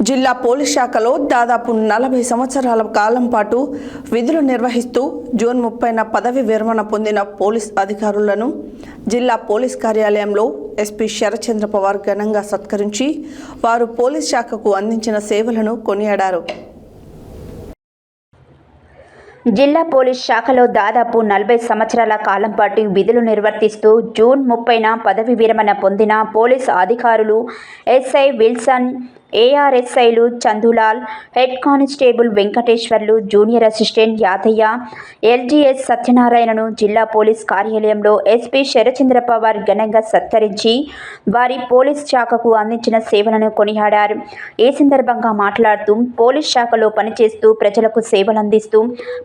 జిల్లా పోలీస్ శాఖలో దాదాపు నలభై సంవత్సరాల కాలం పాటు విధులు నిర్వహిస్తూ జూన్ ముప్పైన పదవి విరమణ పొందిన పోలీస్ అధికారులను జిల్లా పోలీస్ కార్యాలయంలో ఎస్పీ శరచంద్ర పవార్ ఘనంగా సత్కరించి వారు పోలీస్ శాఖకు అందించిన సేవలను కొనియాడారు. జిల్లా పోలీస్ శాఖలో దాదాపు నలభై సంవత్సరాల కాలం పాటు విధులు నిర్వర్తిస్తూ జూన్ ముప్పైన పదవి విరమణ పొందిన పోలీస్ అధికారులు SI Wilson ఏఆర్ఎస్ఐలు Chandulal head constable Venkateswarlu junior assistant Yadaiah LGS సత్యనారాయణను జిల్లా పోలీస్ కార్యాలయంలో ఎస్పీ శరచంద్ర పవార్ ఘనంగా సత్కరించి వారి పోలీస్ శాఖకు అందించిన సేవలను కొనియాడారు. ఈ సందర్భంగా మాట్లాడుతూ పోలీస్ శాఖలో పనిచేస్తూ ప్రజలకు సేవలు అందిస్తూ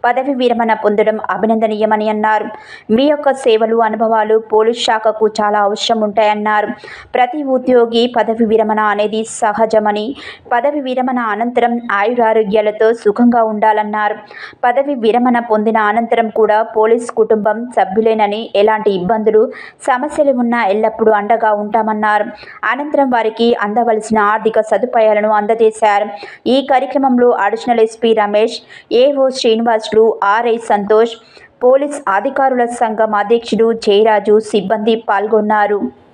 పదవి విరమణ పొందడం అభినందనీయమని అన్నారు. మీ యొక్క సేవలు అనుభవాలు పోలీస్ శాఖకు చాలా అవసరం ఉంటాయన్నారు. ప్రతి ఉద్యోగి పదవి విరమణ అనేది సహజమని పదవి విరమణ అనంతరం ఆయురారోగ్యాలతో సుఖంగా ఉండాలన్నారు. పదవి విరమణ పొందిన అనంతరం కూడా పోలీస్ కుటుంబం సభ్యులేనని ఎలాంటి ఇబ్బందులు సమస్యలు ఉన్నా ఎల్లప్పుడూ అండగా ఉంటామన్నారు. అనంతరం వారికి అందవలసిన ఆర్థిక సదుపాయాలను అందజేశారు. ఈ కార్యక్రమంలో additional SP Ramesh AO Srinivasulu RI Santosh police అధికారుల సంఘం అధ్యక్షుడు జయరాజు సిబ్బంది పాల్గొన్నారు.